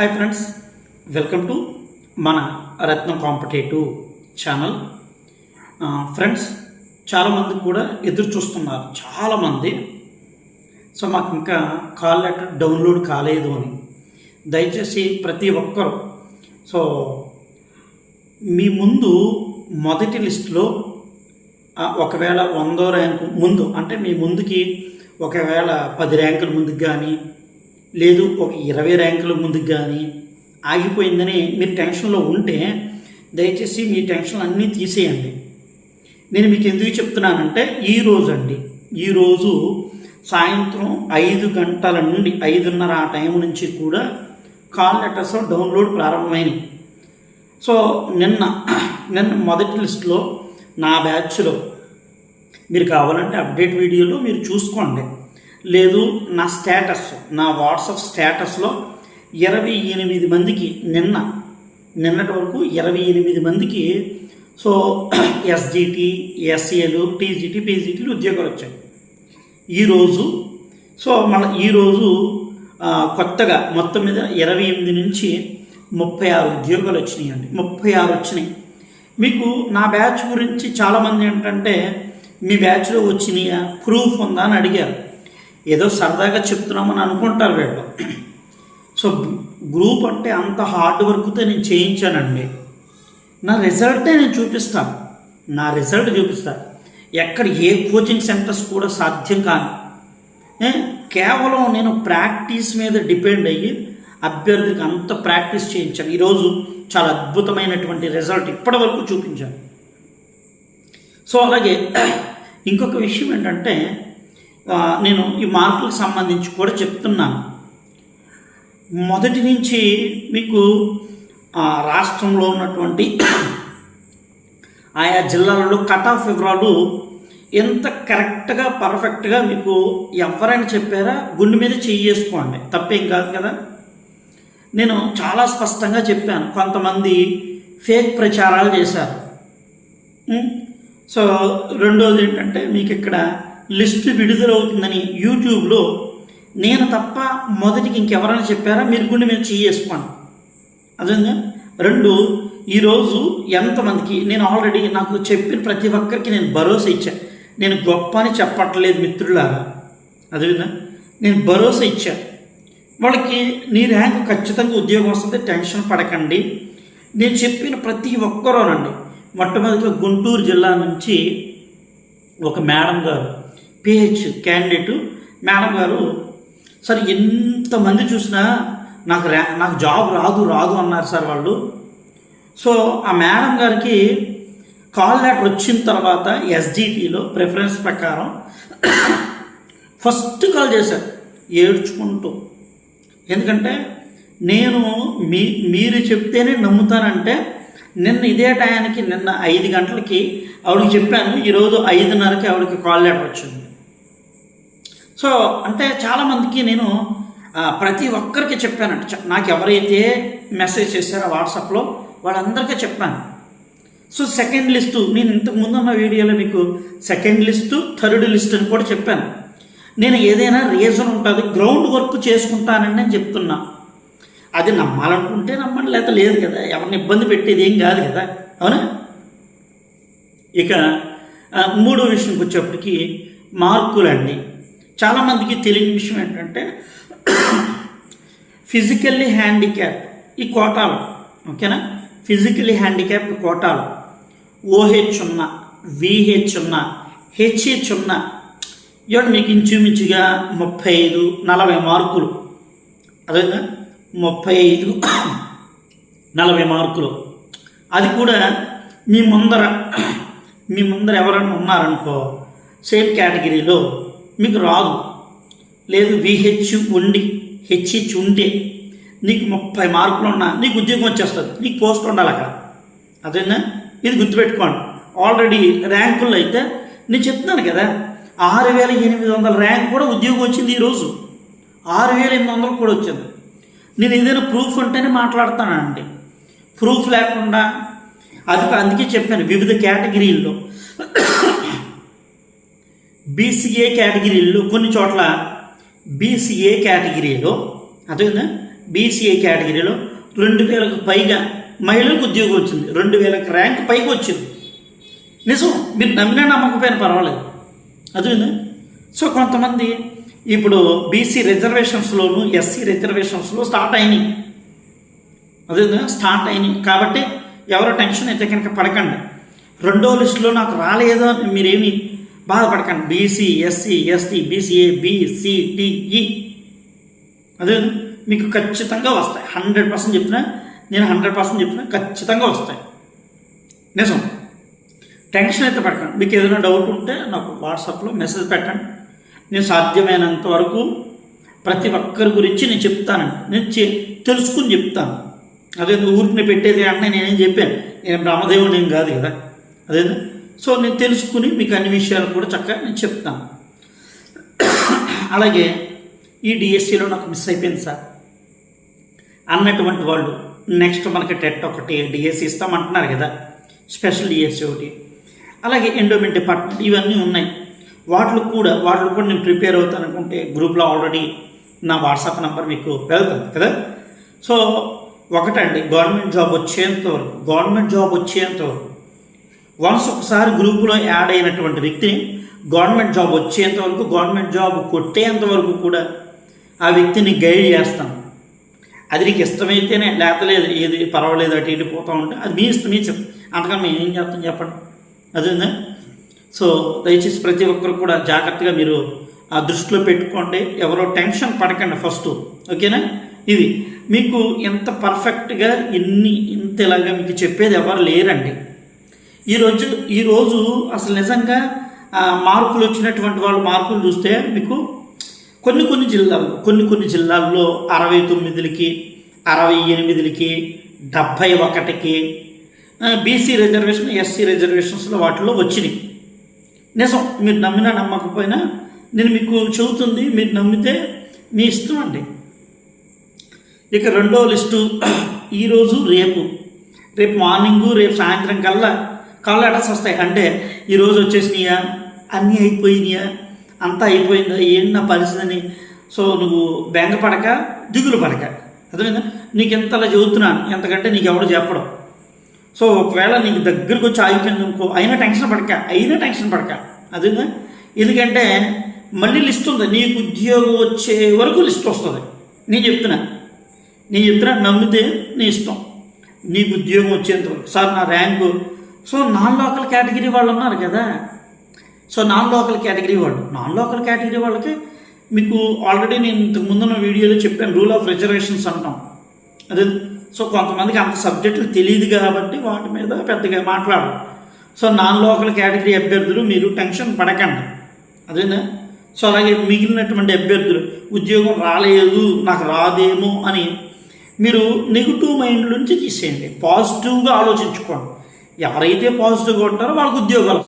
Hi friends welcome to మన రత్న competitive channel friends చాలామంది కూడా ఎదురు చూస్తున్నారు. చాలామంది సో మాకు ఇంకా కాల్ లెటర్ డౌన్లోడ్ కాలేదు అని. దయచేసి ప్రతి ఒక్కరు. సో మీ ముందు మొదటి లిస్టులో ఒకవేళ వందో ర్యాంకు ముందు అంటే మీ ముందుకి ఒకవేళ పది ర్యాంకుల ముందుకు కానీ లేదు ఒక ఇరవై ర్యాంకుల ముందుకు కానీ ఆగిపోయిందని మీరు టెన్షన్లో ఉంటే దయచేసి మీ టెన్షన్ అన్నీ తీసేయండి. నేను మీకు ఎందుకు చెప్తున్నానంటే ఈ రోజు అండి ఈరోజు సాయంత్రం ఐదు గంటల నుండి ఐదున్నర ఆ టైం నుంచి కూడా కాల్ లెటర్స్ డౌన్లోడ్ ప్రారంభమైనవి సో నిన్న నిన్న మొదటి లిస్టులో నా బ్యాచ్లో మీరు కావాలంటే అప్డేట్ వీడియోలో మీరు చూసుకోండి. లేదు నా స్టేటస్ నా వాట్సాప్ స్టేటస్లో ఇరవై ఎనిమిది మందికి నిన్న నిన్నటి వరకు ఇరవై ఎనిమిది మందికి సో ఎస్జిటి ఎస్ఏలు టీజీటీ పీజీటీలు ఉద్యోగాలు వచ్చాయి. ఈరోజు సో మన ఈరోజు కొత్తగా మొత్తం మీద ఇరవై ఎనిమిది నుంచి ముప్పై ఆరు ఉద్యోగాలు వచ్చినాయి అండి ముప్పై ఆరు వచ్చినాయి. మీకు నా బ్యాచ్ గురించి చాలామంది ఏంటంటే మీ బ్యాచ్లో వచ్చినాయా? ప్రూఫ్ ఉందా అని అడిగారు. ఏదో సరదాగా చెప్తున్నామని అనుకుంటారు వీళ్ళు. సో గ్రూప్ అంటే అంత హార్డ్ వర్క్తో నేను చేయించానండి. నా రిజల్టే నేను చూపిస్తాను నా రిజల్ట్ చూపిస్తాను ఎక్కడ ఏ కోచింగ్ సెంటర్స్ కూడా సాధ్యం కాదు. కేవలం నేను ప్రాక్టీస్ మీద డిపెండ్ అయ్యి అభ్యర్థికి అంత ప్రాక్టీస్ చేయించాను. ఈరోజు చాలా అద్భుతమైనటువంటి రిజల్ట్ ఇప్పటి వరకు చూపించాను. సో అలాగే ఇంకొక విషయం ఏంటంటే నేను ఈ మార్కులకు సంబంధించి కూడా చెప్తున్నాను. మొదటి నుంచి మీకు ఆ, రాష్ట్రంలో ఉన్నటువంటి ఆయా జిల్లాలలో కట్ ఆఫ్ వివరాలు ఎంత కరెక్ట్గా పర్ఫెక్ట్గా మీకు ఎవరైనా చెప్పారా గుండె మీద చెయ్యేసుకోండి తప్పేం కాదు కదా? నేను చాలా స్పష్టంగా చెప్పాను. కొంతమంది ఫేక్ ప్రచారాలు చేశారు. సో రెండోది ఏంటంటే మీకు ఇక్కడ లిస్ట్ విడుదలవుతుందని యూట్యూబ్లో నేను తప్ప మొదటికి ఇంకెవరైనా చెప్పారా? మీరు గుండె మీద చేసుకోండి అదేంగా రెండు ఈరోజు ఎంతమందికి నేను ఆల్రెడీ నాకు చెప్పిన ప్రతి ఒక్కరికి నేను భరోసా ఇచ్చా. నేను గొప్ప అని చెప్పట్లేదు మిత్రులారా. అదేవిధంగా నేను భరోసా ఇచ్చా. వాళ్ళకి నీ ర్యాంక్ ఖచ్చితంగా ఉద్యోగం వస్తుంది టెన్షన్ పడకండి. నేను చెప్పిన ప్రతి ఒక్కరోనండి. మొట్టమొదటిగా గుంటూరు జిల్లా నుంచి ఒక మేడం గారు పిహెచ్ క్యాండిడేటు. మేడం గారు సార్ ఎంతమంది చూసినా నాకు ర్యా నాకు జాబ్ రాదు రాదు అన్నారు సార్ వాళ్ళు. సో ఆ మేడం గారికి కాల్ లెటర్ వచ్చిన తర్వాత ఎస్డిపిలో ప్రిఫరెన్స్ ప్రకారం ఫస్ట్ కాల్ చేశారు ఏడ్చుకుంటూ. ఎందుకంటే నేను మీ మీరు చెప్తేనే నమ్ముతానంటే నిన్న ఇదే టయానికి నిన్న ఐదు గంటలకి ఆవిడకి చెప్పాను ఈరోజు ఐదున్నరకి ఆవిడకి కాల్ లెటర్ వచ్చింది. సో అంటే చాలామందికి నేను ప్రతి ఒక్కరికి చెప్పానంట నాకు ఎవరైతే మెసేజ్ చేశారో వాట్సాప్లో వాళ్ళందరికీ చెప్పాను. సో సెకండ్ లిస్టు నేను ఇంతకు వీడియోలో మీకు సెకండ్ లిస్టు థర్డ్ లిస్ట్ అని కూడా చెప్పాను. నేను ఏదైనా రీజన్ ఉంటుంది గ్రౌండ్ వర్క్ చేసుకుంటానని నేను చెప్తున్నా. అది నమ్మాలనుకుంటే నమ్మండి లేకపోతే లేదు కదా ఎవరిని ఇబ్బంది పెట్టేది ఏం కాదు కదా అవునా? ఇక మూడో విషయంకి వచ్చేప్పటికి మార్కులండి. చాలామందికి తెలియని విషయం ఏంటంటే ఫిజికల్లీ హ్యాండిక్యాప్ ఈ కోటాలు ఓకేనా ఫిజికల్లీ హ్యాండిక్యాప్ కోటాలు ఓహెచ్ ఉన్న విహెచ్ ఉన్న హెచ్హెచ్ ఉన్న ఇవాడు మీకు ఇంచుమించుగా ముప్పై ఐదు నలభై మార్కులు. అదే ముప్పై ఐదు నలభై మార్కులు. అది కూడా మీ ముందర మీ ముందర ఎవరైనా ఉన్నారనుకో సేమ్ కేటగిరీలో మీకు రాదు. లేదు విహెచ్ ఉండి హెచ్హెచ్ ఉంటే నీకు ముప్పై మార్కులు ఉన్నా నీకు ఉద్యోగం వచ్చేస్తుంది నీకు పోస్ట్ ఉండాలి అక్కడ. అదేనా? ఇది గుర్తుపెట్టుకోండి. ఆల్రెడీ ర్యాంకుల్లో అయితే నేను చెప్తున్నాను కదా ఆరు వేల ఎనిమిది వందల ర్యాంక్ కూడా ఉద్యోగం వచ్చింది ఈరోజు ఆరు వేల ఎనిమిది వందలు కూడా వచ్చింది. నేను ఏదైనా ప్రూఫ్ ఉంటేనే మాట్లాడతానండి. ప్రూఫ్ లేకుండా అది అందుకే చెప్పాను వివిధ కేటగిరీల్లో బీసీఏ కేటగిరీలో కొన్ని చోట్ల బీసీఏ కేటగిరీలో అదేవిధంగా బీసీఏ కేటగిరీలో రెండు వేలకు పైగా మహిళలకు ఉద్యోగం వచ్చింది. రెండు వేలకు ర్యాంక్ పైకి వచ్చింది. నిజం మీరు నమ్మినా నమ్మకపోయినా పర్వాలేదు. అదేనా సో కొంతమంది ఇప్పుడు బీసీ రిజర్వేషన్స్లోను ఎస్సీ రిజర్వేషన్స్లో స్టార్ట్ అయినాయి. అదేవిధంగా స్టార్ట్ అయినాయి. కాబట్టి ఎవరు టెన్షన్ అయితే కనుక పడకండి. రెండో లిస్టులో నాకు రాలేదో అని మీరేమి బాధపడకండి. BC SC ST BCA BCTE అదే మీకు ఖచ్చితంగా వస్తాయి. హండ్రెడ్ పర్సెంట్ చెప్తున్నా నేను హండ్రెడ్ పర్సెంట్ చెప్తున్నా ఖచ్చితంగా వస్తాయి. నిజం. టెన్షన్ అయితే పడకండి. మీకు ఏదైనా డౌట్ ఉంటే నాకు వాట్సాప్లో మెసేజ్ పెట్టండి. నేను సాధ్యమైనంత వరకు ప్రతి ఒక్కరి గురించి నేను చెప్తానండి. నేను తెలుసుకుని చెప్తాను. అదే ఊరికి పెట్టేది అంటే నేనేం చెప్పాను. నేను బ్రహ్మదేవుడు ఏం కాదు కదా. అదే సో నేను తెలుసుకుని మీకు అన్ని విషయాలు కూడా చక్కగా నేను చెప్తాను. అలాగే ఈ డిఎస్సిలో నాకు మిస్ అయిపోయింది సార్. అన్నటువంటి వాళ్ళు నెక్స్ట్ మనకి టెట్ ఒకటి డిఎస్సి ఇస్తామంటున్నారు కదా స్పెషల్ డిఎస్సి ఒకటి. అలాగే ఎండోమెంట్ డిపార్ట్మెంట్ ఇవన్నీ ఉన్నాయి. వాటిలో కూడా వాటిలో కూడా నేను ప్రిపేర్ అవుతాను అనుకుంటే గ్రూప్లో ఆల్రెడీ నా వాట్సాప్ నెంబర్ మీకు వెళ్తుంది కదా. సో ఒకటండి గవర్నమెంట్ జాబ్ వచ్చేంత వరకు గవర్నమెంట్ జాబ్ వచ్చేంత వరకు వన్స్ ఒకసారి గ్రూపులో యాడ్ అయినటువంటి వ్యక్తిని గవర్నమెంట్ జాబ్ వచ్చేంత వరకు గవర్నమెంట్ జాబ్ కొట్టేంత వరకు కూడా ఆ వ్యక్తిని గైడ్ చేస్తాను అది నీకు ఇష్టమైతేనే లేతలేదు ఏది పర్వాలేదు అటు ఇటు పోతూ ఉంటే అది మీ ఇష్టం మీ చెప్ అంతకన్నా మేము ఏం చేస్తాం చెప్పండి. అదేందా సో దయచేసి ప్రతి ఒక్కరు కూడా జాగ్రత్తగా మీరు ఆ దృష్టిలో పెట్టుకోండి. ఎవరో టెన్షన్ పడకండి ఫస్ట్. ఓకేనా? ఇది. మీకు ఎంత పర్ఫెక్ట్గా ఇన్ని ఇంత ఇలాగా మీకు చెప్పేది ఎవరు లేరండి. ఈరోజు ఈరోజు అసలు నిజంగా మార్కులు వచ్చినటువంటి వాళ్ళు మార్కులు చూస్తే మీకు కొన్ని కొన్ని జిల్లాల్లో కొన్ని కొన్ని జిల్లాల్లో అరవై తొమ్మిదిలకి అరవై ఎనిమిదిలకి డెబ్భై ఒకటికి బీసీ రిజర్వేషన్ ఎస్సీ రిజర్వేషన్స్లో వాటిలో వచ్చినాయి. నిజం మీరు నమ్మినా నమ్మకపోయినా నేను మీకు చెబుతుంది మీరు నమ్మితే మీ ఇష్టం అండి. ఇక రెండో లిస్టు ఈరోజు రేపు. రేపు మార్నింగు రేపు సాయంత్రం కల్లా కాల్ లెటర్స్ వస్తాయి. అంటే ఈరోజు వచ్చేసినాయా? అన్నీ అయిపోయినాయా? అంతా అయిపోయిందా? ఏంటి నా పరిస్థితి? అని సో నువ్వు బెంగ పడక దిగులు పడక. అర్థమైందా? నీకు ఇంతలా చెబుతున్నాను ఎంతకంటే నీకు ఎవడు చెప్పడం. సో ఒకవేళ నీకు దగ్గరకు వచ్చి ఆగిపోయింది అనుకో అయినా టెన్షన్ పడక అయినా టెన్షన్ పడక. అదేనా ఎందుకంటే మళ్ళీ లిస్ట్ ఉంది. నీకు ఉద్యోగం వచ్చే వరకు లిస్ట్ వస్తుంది. నేను చెప్తున్నా. నేను చెప్తున్నా నమ్మితే నీ ఇష్టం. నీకు ఉద్యోగం వచ్చేంత వరకు. సార్ నా rank so non local category వాళ్ళు ఉన్నారు కదా. సో నాన్ లోకల్ కేటగిరీ వాళ్ళు. నాన్ లోకల్ కేటగిరీ వాళ్ళకి మీకు ఆల్రెడీ నేను ఇంతకు ముందున్న వీడియోలో చెప్పాను రూల్ ఆఫ్ రిజర్వేషన్స్ అంటాం. అదే సో కొంతమందికి అంత సబ్జెక్టులు తెలియదు కాబట్టి వాటి మీద పెద్దగా మాట్లాడరు. సో నాన్ లోకల్ కేటగిరీ అభ్యర్థులు మీరు టెన్షన్ పడకండి. అదేనా? సో అలాగే మిగిలినటువంటి అభ్యర్థులు ఉద్యోగం రాలేదు నాకు రాదేమో అని మీరు నెగిటివ్ మైండ్ నుంచి తీసేయండి. పాజిటివ్గా ఆలోచించుకోండి. ఎవరైతే పాజిటివ్గా ఉంటారో వాళ్ళకి ఉద్యోగాలు